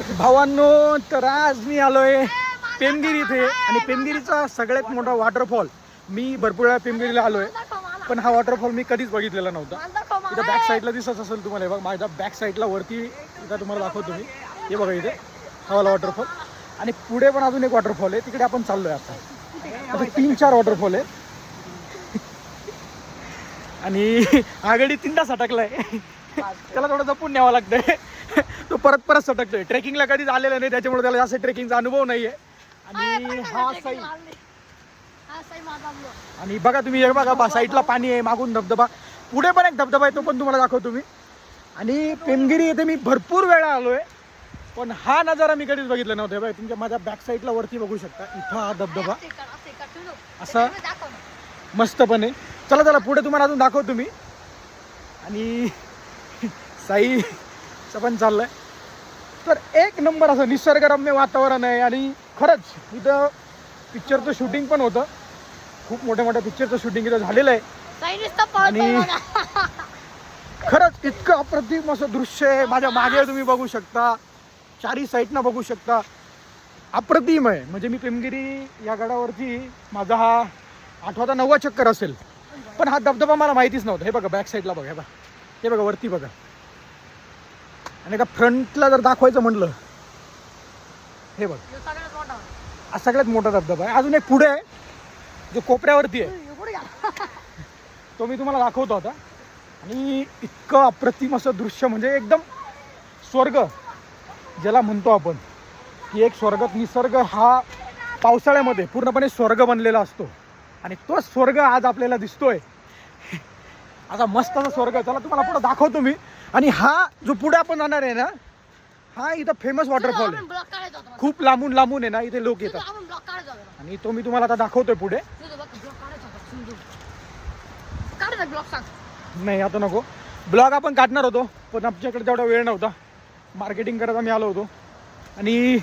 भावांनो तर आज मी आलोय पेमगिरी इथे. आणि पेमगिरीचा सगळ्यात मोठा वॉटरफॉल मी भरपूर वेळा पेमगिरीला आलोय. पण हा वॉटरफॉल मी कधीच बघितलेला नव्हता. इथं बॅक साईडला दिसत असेल तुम्हाला. बघ बघा माझ्या बॅक साईडला वरती इथं तुम्हाला दाखवतो मी. हे बघा इथे हवाला वाला वॉटरफॉल आणि पुढे पण अजून एक वॉटरफॉल आहे. तिकडे आपण चाललोय आता. आता तीन चार वॉटरफॉल आहे आणि आघाडी तीन डांस अटकला आहे त्याला थोडं जपून न्यावं लागतंय. तो परत परत सटकतोय. ट्रेकिंगला कधीच आलेला नाही त्याच्यामुळे त्याला जास्त ट्रेकिंगचा अनुभव नाहीये. आणि हा साई. आणि बघा तुम्ही हे बघा साईडला पाणी आहे मागून धबधबा. पुढे पण एक धबधबा आहे तो पण तुम्हाला दाखवतो मी. आणि पेमगिरी येथे मी भरपूर वेळा आलोय पण हा नजारा मी कधीच बघितला नव्हता. बघा तुमच्या माझ्या बॅक साईडला वरती बघू शकता. इथं हा धबधबा. असा मस्तपणे चला चला पुढे तुम्हाला अजून दाखवतो मी. आणि साईचं पण चाललंय. तर एक नंबर असं निसर्गरम्य वातावरण आहे आणि खरंच इथं पिक्चरचं शूटिंग पण होतं. खूप मोठ्या मोठ्या पिक्चरचं शूटिंग इथं झालेलं आहे. आणि खरंच इतकं अप्रतिम असं दृश्य आहे. माझ्या मागे तुम्ही बघू शकता. चारी साईडनं बघू शकता. अप्रतिम आहे. म्हणजे मी पेमगिरी या गडावरती माझा हा आठवा तर नववा चक्कर असेल. पण हा धबधबा मला माहितीच नव्हता. हे बघा बॅक साईडला बघा हे बघा. हे बघा वरती बघा. आणि का फ्रंटला जर दाखवायचं म्हणलं हे बघ. हा सगळ्यात मोठा धबधबा आहे. अजून एक पुढे आहे जो कोपऱ्यावरती आहे. तो मी तुम्हाला दाखवतो आता. आणि इतकं अप्रतिम असं दृश्य म्हणजे एकदम स्वर्ग ज्याला म्हणतो आपण. की एक स्वर्गात निसर्ग हा पावसाळ्यामध्ये पूर्णपणे स्वर्ग बनलेला असतो. आणि तो स्वर्ग आज आपल्याला दिसतोय. असा मस्त असा स्वर्ग त्याला तुम्हाला पुढे दाखवतो मी. आणि हा जो पुढे आपण जाणार आहे ना हा इथं फेमस वॉटरफॉल आहे. खूप लांबून लांबून आहे ना इथे लोक येतात. आणि तो मी तुम्हाला आता दाखवतोय पुढे. नाही आता नको. ब्लॉग आपण काढणार होतो पण आमच्याकडे तेवढा वेळ नव्हता. मार्केटिंग करत आम्ही आलो होतो. आणि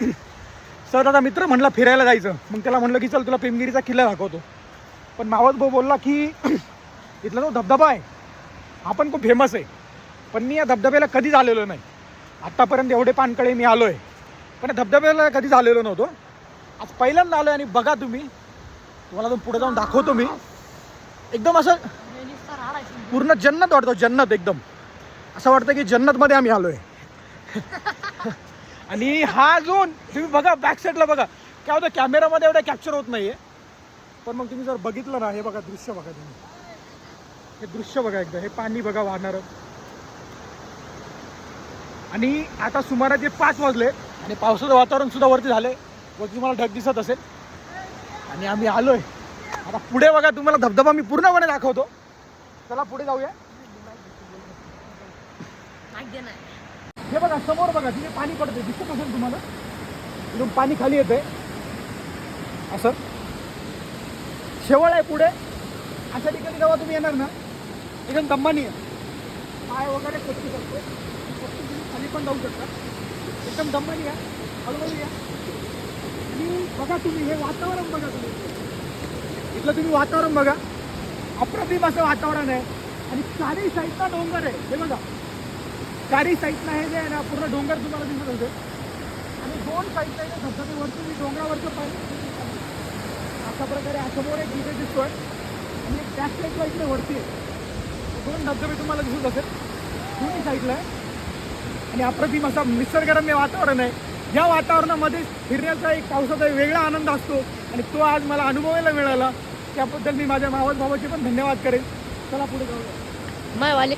सर आता मित्र म्हणला फिरायला जायचं. मग त्याला म्हणलं की चल तुला पेमगिरीचा किल्ला दाखवतो. पण मावस भाऊ बोलला की इथला जो धबधबा आहे. हा पण खूप फेमस आहे. पण मी या धबधब्याला कधीच आलेलो नाही. आत्तापर्यंत एवढे पानकळे मी आलो आहे पण या धबधब्याला कधीच आलेलो नव्हतो. आज पहिल्यांदा आलो आणि बघा तुम्ही. तुम्हाला तुम्ही पुढे जाऊन दाखवतो मी. एकदम असं पूर्ण जन्नत वाटतो जन्नत एकदम. असं वाटतं की जन्नतमध्ये आम्ही आलो आहे आणि हा झोन तुम्ही बघा बॅक साईडला बघा. काय होतं कॅमेरामध्ये एवढं कॅप्चर होत नाही आहे पण मग तुम्ही जर बघितलं ना हे बघा दृश्य बघा तुम्ही. हे दृश्य बघा एकदा हे पाणी बघा वाहणार. आणि आता सुमाराचे पाच वाजले आणि पावसाचं वातावरण सुद्धा वरती झाले वरती तुम्हाला ढग दिसत असेल. आणि आम्ही आलोय. आता पुढे बघा तुम्हाला धबधबा मी पूर्णपणे दाखवतो. चला पुढे जाऊया. हे बघा समोर बघा तिथे पाणी पडते दिसत असेल तुम्हाला? इथून पाणी खाली येते असं. शेवळ आहे पुढे. अशा ठिकाणी जेव्हा तुम्ही येणार ना एकदम दम्मानी आहे. पाय वगैरे कोचू शकतो. तुम्ही खाली पण जाऊ शकता. एकदम दम्मानी आहे हळूहळू या. आणि बघा तुम्ही हे वातावरण बघा तुम्ही. इथलं तुम्ही वातावरण बघा. अप्रतिम असं वातावरण आहे. आणि चारही साईडला डोंगर आहे. हे बघा. चारही साईडला हे जे आहे ना पूर्ण डोंगर तुम्हाला दिसत होते. आणि दोन साईडला आहे धबधबेवरती मी डोंगरावरचं पाणी अशा प्रकारे असमोर समोर एक इथे दिसतोय. आणि एक बॅक साईडला इकडे वरती आहे. दोन धबधबे तुम्हाला दिसत असेल दोन्ही साईडला आहे आणि अप्रतिम असा निसर्गरम्य वातावरण आहे. या वातावरणामध्ये फिरण्याचा एक पावसाचा एक वेगळा आनंद असतो. आणि तो आज मला अनुभवायला मिळाला. त्याबद्दल मी माझ्या मावस भावाचे पण धन्यवाद करेन. चला पुढे जाऊया. मैं वाले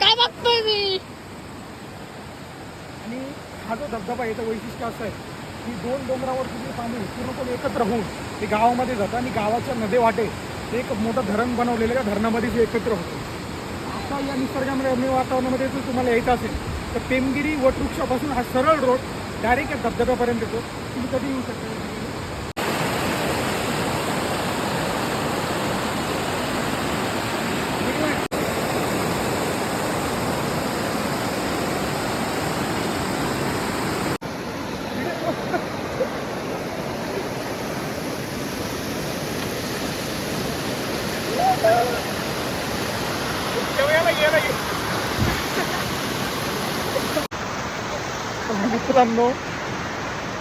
काय बघतोय मी? हा जो धबधबा याचं वैशिष्ट्य असं आहे की दोन डोंगरावर तुम्ही पाणी पूर्णपणे एकत्र होऊन ते गावामध्ये जातं आणि गावाच्या नदे वाटे ते एक मोठं धरण बनवलेलं त्या धरणामध्ये ते एकत्र होतं. आता या निसर्गामध्ये रम्य वातावरणामध्ये जर तुम्हाला यायचं असेल तर पेमगिरी वटवृक्षापासून हा सरळ रोड डायरेक्ट या धबधब्यापर्यंत येतो. तुम्ही कधी येऊ शकता? मित्रांनो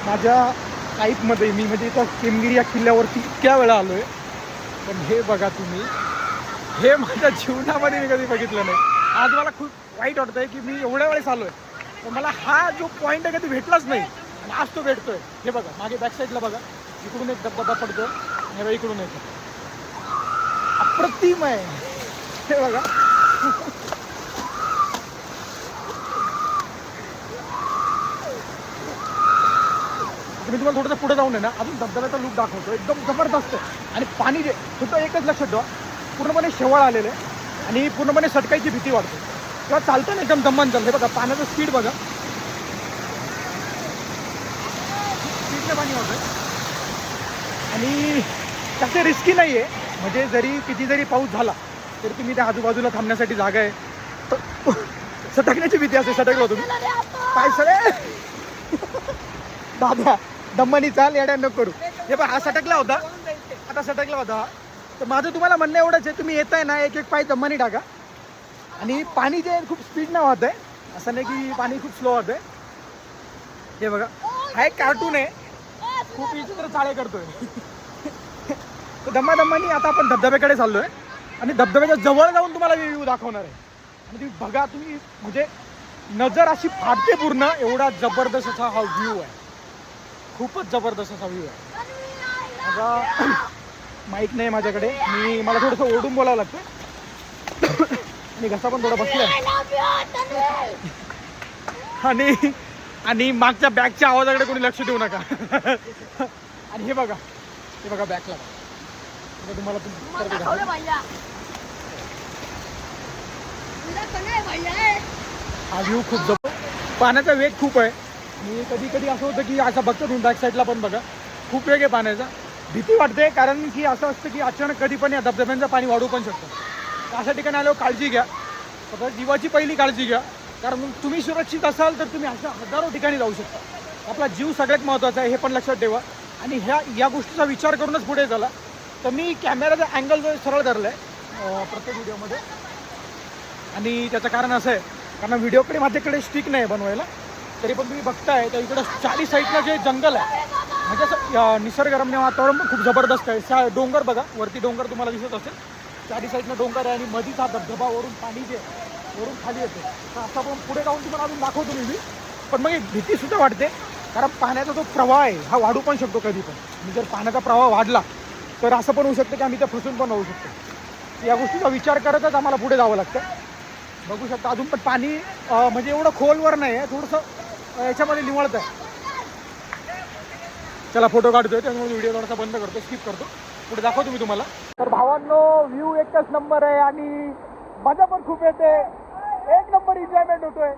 माझ्या लाईफमध्ये मी म्हणजे इथं केमगिरी या किल्ल्यावरती इतक्या वेळा आलोय. पण हे बघा तुम्ही हे माझ्या जीवनामध्ये मी कधी बघितलं नाही. आज मला खूप वाईट वाटतंय की मी एवढ्या वेळेस आलोय. पण मला हा जो पॉईंट आहे कधी भेटलाच नाही. आणि आज तो भेटतोय. हे बघा मागे बॅक साईडला बघा. इकडून एक धबधबा पडतोय आणि इकडून येतो अप्रतिम आहे. हे बघा. मी तुम्हाला थोडंसं पुढे जाऊन आहे ना अजून धबधब्याचा लूक दाखवतो एकदम जबरदस्त आहे. आणि पाणी जे फक्त एकच लक्षात ठेवा पूर्णपणे शेवाळ आलेलं आहे आणि पूर्णपणे सटकायची भीती वाटते किंवा चालतं ना एकदम दम्मान चालतं बघा पाण्याचं स्पीड बघा. स्पीडने पाणी होतं आणि तसे रिस्की नाही आहे म्हणजे जरी किती जरी पाऊस झाला तरी तुम्ही त्या आजूबाजूला थांबण्यासाठी जागा आहे. तर सटकण्याची भीती असते सटकलो तुम्ही. पाय सगळे दादा दमनी चाल येड्या न करू. हे पण हा सटकला होता. आता सटकला होता. हा. तर माझं तुम्हाला म्हणणं एवढंच आहे तुम्ही येताय ना एक एक पाय दमनी टाका. आणि पाणी जे आहे खूप स्पीड न वाहत आहे असं नाही की पाणी खूप स्लो होत आहे हे बघा हा एक कार्टून आहे. खूप विचित्र चाळे करतोय तर दम्मा धम्मानी आता आपण धबधब्याकडे चाललोय. आणि धबधब्याच्या जवळ जाऊन तुम्हाला व्ह्यू दाखवणार आहे. आणि तुम्ही बघा तुम्ही म्हणजे नजर अशी फाटते पूर्ण एवढा जबरदस्त असा हा व्ह्यू आहे. खूपच जबरदस्त असा व्ह्यू आहे. माझा माईक नाही माझ्याकडे. मी मला थोडंसं ओढून बोलावं लागतं. आणि घसा पण थोडा बसलाय. आणि आणि मागच्या बॅगच्या आवाजाकडे कोणी लक्ष देऊ नका. आणि हे बघा. हे बघा बॅकला आता तुम्हाला. हा व्ह्यू खूप जबर पाण्याचा वेग खूप आहे. आणि कधी कधी असं होतं की असं बघतो तुम्ही बॅक साईडला पण बघा. खूप वेग आहे पाण्याचा भीती वाटते कारण की असं असतं की अचानक कधी पण या धबधब्यांचं पाणी वाढू पण शकतं. अशा ठिकाणी आल्यावर काळजी घ्या. फक्त जीवाची पहिली काळजी घ्या. कारण तुम्ही सुरक्षित असाल तर तुम्ही अशा हजारो ठिकाणी जाऊ शकता. आपला जीव सगळ्यात महत्त्वाचा आहे हे पण लक्षात ठेवा. आणि ह्या या गोष्टीचा विचार करूनच पुढे झाला तर मी कॅमेराचा अँगल जो सरळ धरला आहे प्रत्येक व्हिडिओमध्ये आणि त्याचं कारण असं आहे कारण व्हिडिओकडे माझ्याकडे स्टिक नाही बनवायला. तरी पण तुम्ही बघताय तर इकडं चारी साईडला जे जंगल आहे म्हणजे असं निसर्गरम्य वातावरण खूप जबरदस्त आहे. सा डोंगर बघा वरती डोंगर तुम्हाला दिसत असेल. चारी साईडनं डोंगर आहे आणि मधीच हा धबधबा वरून पाणी जे वरून खाली येते. तर असं पण पुढे जाऊन तुम्हाला अजून दाखवतो मी. पण मग एक भीतीसुद्धा वाटते कारण पाण्याचा जो प्रवाह आहे हा वाढू पण शकतो कधी पण. म्हणजे जर पाण्याचा प्रवाह वाढला तर असं पण होऊ शकतं की आम्ही त्या फसून पण होऊ शकतो. या गोष्टीचा विचार करतच आम्हाला पुढे जावं लागतं. बघू शकता अजून पण पाणी म्हणजे एवढं खोलवर नाही आहे थोडंसं याच्यामध्ये निवळत आहे. चला फोटो काढतोय. त्यामुळे व्हिडिओ थोडासा बंद करतो स्किप करतो. पुढे दाखवतो मी तुम्हाला. तर भावांनो व्ह्यू एकच नंबर आहे आणि मजा पण खूप येते. एक नंबर एन्जॉयमेंट होतोय.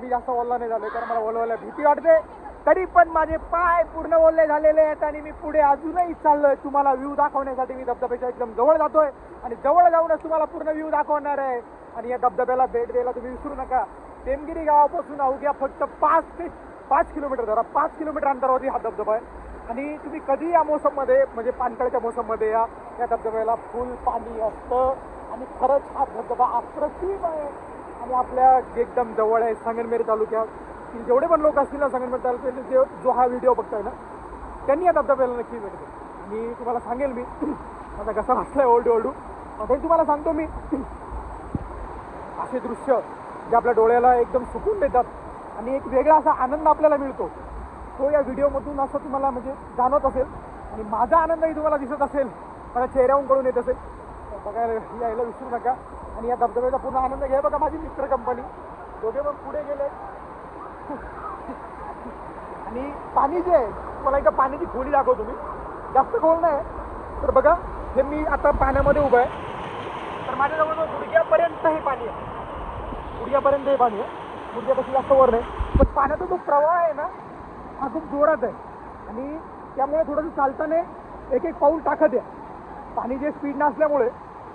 मी जास्त ओलला नाही झालोय कारण मला ओलवायला भीती वाटते. तरी पण माझे पाय पूर्ण ओले झालेले आहेत आणि मी पुढे अजूनही चाललोय. तुम्हाला व्ह्यू दाखवण्यासाठी मी धबधब्याच्या एकदम जवळ जातोय. आणि जवळ जाऊनच तुम्हाला पूर्ण व्ह्यू दाखवणार आहे. आणि या धबधब्याला भेट द्यायला तुम्ही विसरू नका. टेमगिरी गावापासून अवघ्या फक्त पाच ते पाच किलोमीटर धरा पाच किलोमीटर अंतरावरती हा धबधबा आहे. आणि तुम्ही कधी या मोसममध्ये म्हणजे पानकळच्या मोसममध्ये या या धबधब्याला फुल पाणी असतं. आणि खरंच हा धबधबा अप्रतिम आहे. आणि आपल्या एकदम जवळ आहे संगनमेर तालुक्यात की जेवढे पण लोक असतील ना संगनमेर तालुक्यातले जे जो हा व्हिडिओ बघताय ना त्यांनी या धबधब्याला नक्की भेट मी तुम्हाला सांगेल मी माझा कसा वाटलाय ओल्डू ओल्डू आता तुम्हाला सांगतो मी. असे दृश्य जे आपल्या डोळ्याला एकदम सुकून देतात आणि एक वेगळा असा आनंद आपल्याला मिळतो. तो या व्हिडिओमधून असं तुम्हाला म्हणजे जाणवत असेल आणि माझा आनंदही तुम्हाला दिसत असेल. माझ्या चेहऱ्याहून कळून येत असेल. तर बघायला यायला विसरू नका. आणि या धबधब्याचा पूर्ण आनंद घ्या. बघा माझी मित्र कंपनी दोघे पण पुढे गेले. आणि पाणी जे आहे मला एकदा पाण्याची खोली दाखवतो तुम्ही जास्त खोल नाही. तर बघा हे मी आता पाण्यामध्ये उभं आहे. तर माझ्या जवळ गुडघ्यापर्यंत हे पाणी आहे. गुडघ्यापर्यंत हे पाणी आहे. कशी जास्त वर नाही. पण पाण्याचा जो प्रवाह आहे ना हा खूप जोरात आहे. आणि त्यामुळे थोडंसं चालताना एक एक पाऊल टाकत आहे. पाणी जे स्पीड नसल्यामुळे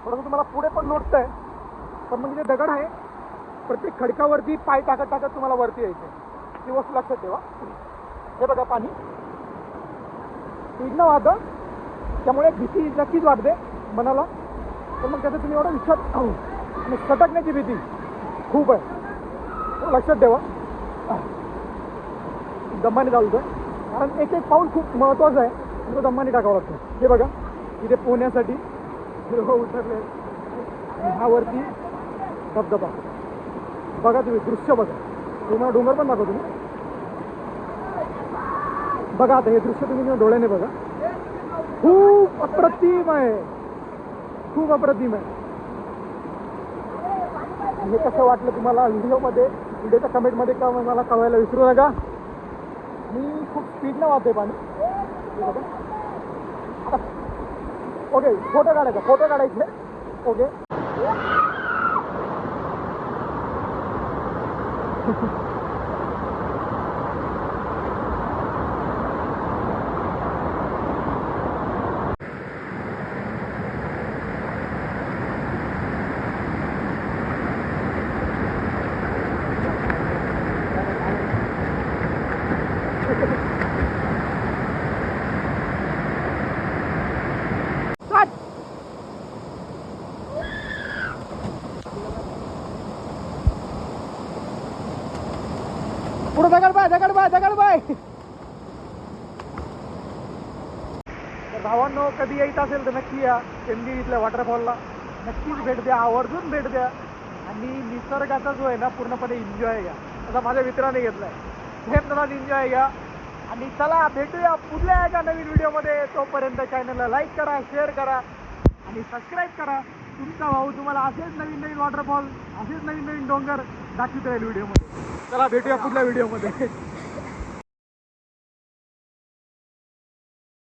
थोडंसं तुम्हाला पुढे पण लोटतं आहे पण म्हणजे जे दगड आहे प्रत्येक खडकावरती पाय टाकत टाकत तुम्हाला वरती यायचं. ती वस्तू लक्षात ठेवा. हे बघा पाणी. स्पीडनं वाहतं. त्यामुळे भीती नक्कीच वाटते मनाला. तर मग त्याचा तुम्ही एवढा विचार आणि सटकण्याची भीती. खूप आहे. लक्षात ठेवा. दम्माने चालतो आहे कारण एक एक पाऊल खूप महत्त्वाचं आहे. तो दम्माने टाकावा लागतो. हे बघा. इथे पोहण्यासाठी उतरले. ह्यावरती हा वरती धबधबा. बघा तुम्ही दृश्य बघा. तुम्हाला डोंगर पण दाखवतो तुम्ही बघा आता हे दृश्य तुम्ही डोळ्याने बघा. खूप अप्रतिम आहे. खूप अप्रतिम आहे. हे कसं वाटलं तुम्हाला? व्हिडिओमध्ये व्हिडिओच्या कमेंटमध्ये का मला कळवायला विसरू नका? मी खूप स्पीडनं वाहते पाणी. ओके फोटो काढायचा फोटो काढायचे. Okay Cut! पुढे दगड बाय बाय. तर भावांनो कधी येत असेल तर नक्की या केंदी इथल्या वॉटरफॉलला नक्कीच भेट द्या आवर्जून भेट द्या. आणि निसर्गाचा जो आहे ना पूर्णपणे एन्जॉय घ्या असा माझ्या मित्राने घेतलाय. सेम तसाच एन्जॉय घ्या आणि चला भेटूया पुढल्या एका नवीन व्हिडिओमध्ये. तोपर्यंत चॅनलला लाईक करा शेअर करा. आणि सबस्क्राईब करा. तुमचा भाऊ तुम्हाला असेच नवीन नवीन वॉटरफॉल असेच नवीन नवीन डोंगर दाखवित राहील व्हिडिओमध्ये. चला भेटूया पुढल्या व्हिडिओमध्ये.